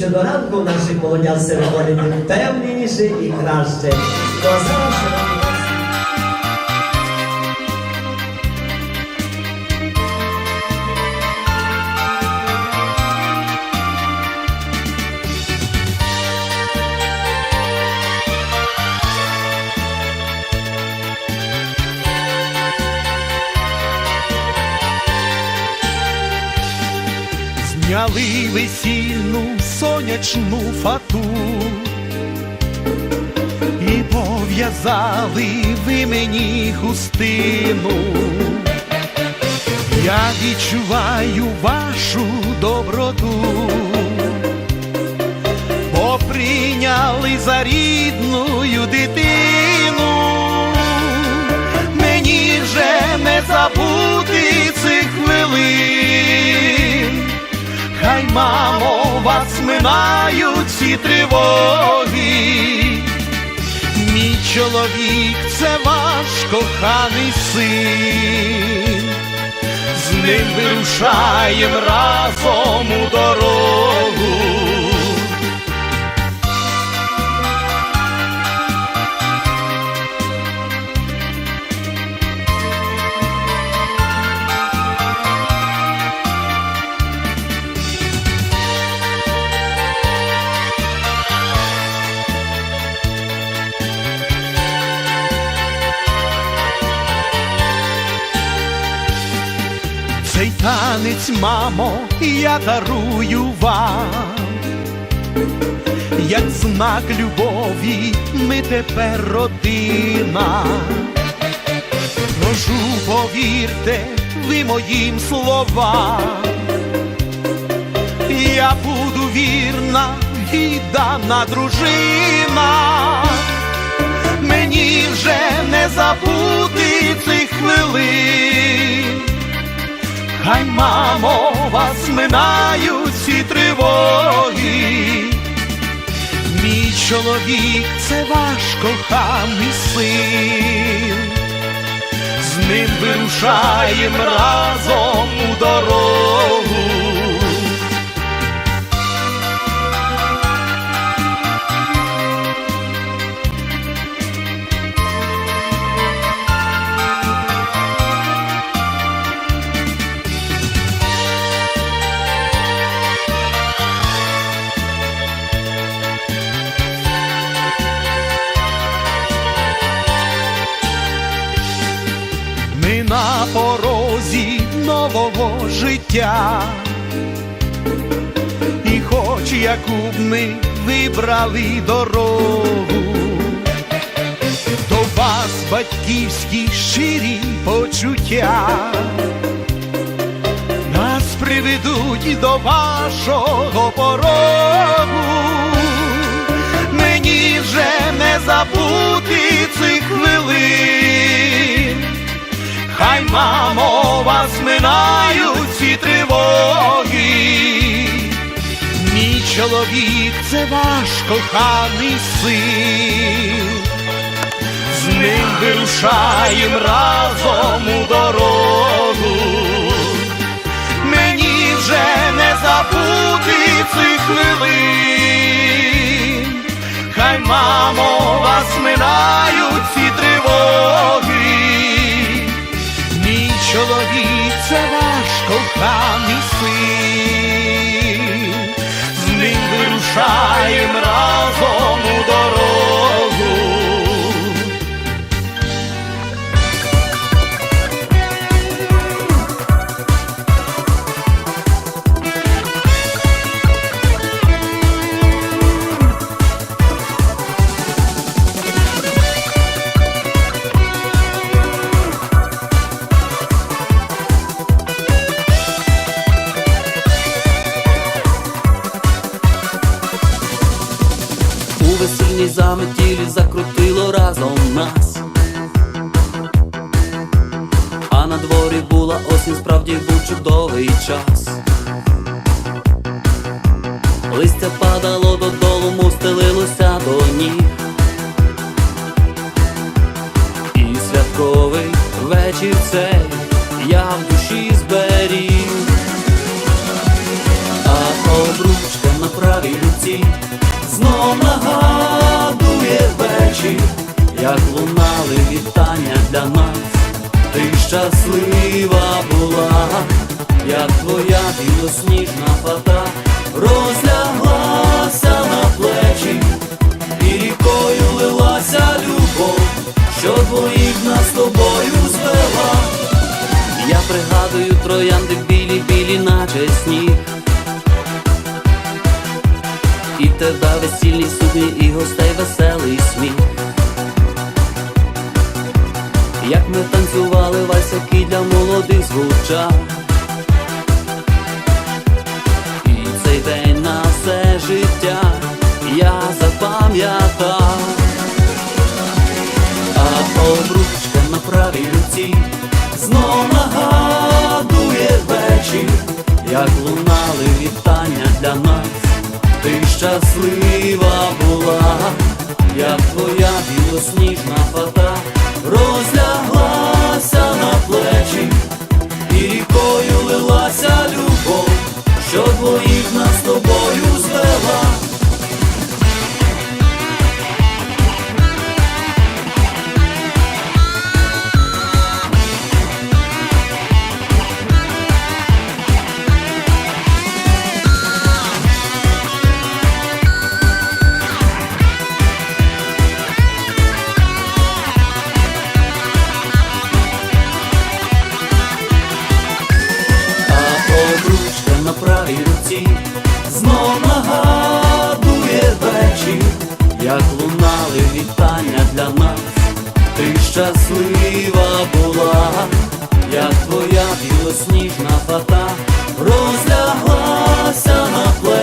що до ранку наших молодят все виходить і краще. Зняли весільну сонячну фату і пов'язали ви мені хустину. Я відчуваю вашу доброту, бо прийняли за рідною дитину. Мені вже не забути цих хвилин. Хай, мамо, вас минають ці тривоги. Мій чоловік це ваш коханий син. З ним вирушаєм разом у дорогу. Танець, мамо, я дарую вам, як знак любові, ми тепер родина. Прошу, повірте ви моїм словам, я буду вірна, віддана дружина. Мені вже не забути цих хвилин. Хай, мамо, вас минають ці тривоги. Мій чоловік це ваш коханий син. З ним вирушаєм разом у дорогу. Життя, і хоч яку б ми вибрали дорогу, до вас батьківські щирі почуття, нас приведуть до вашого порогу. Мені вже не забути цих хвилин. Хай, мамо, вас минають чоловік це ваш коханий син. З ним вирушаєм разом у дорогу. Мені вже не забути цих хвилин. Хай, мамо, вас минають ці тривоги. Мій чоловік це ваш коханий син. Весільній заметілі закрутило разом нас. А на дворі була осінь, справді був чудовий час. Листя падало додолу, мов стелилося до ніг. І святковий вечір цей я в душі зберіг. А обручка на правій руці, знов нагадує білосніжна фата розляглася на плечі, і рікою лилася любов, що двоїх нас з тобою звела. Я пригадую троянди білі, білі, наче сніг. І тебе весільні сукні, і гостей веселий сміх. Як ми танцювали вальс, для молодих звучав. Правій знов нагадує вечір, як лунали вітання для нас, ти щаслива була, як твоя білосніжна фата розляглася на плечі, і рікою лилася любов, правій руці знов нагадує вечір, як лунали вітання для нас, ти щаслива була, як твоя білосніжна фата розляглася на плечі,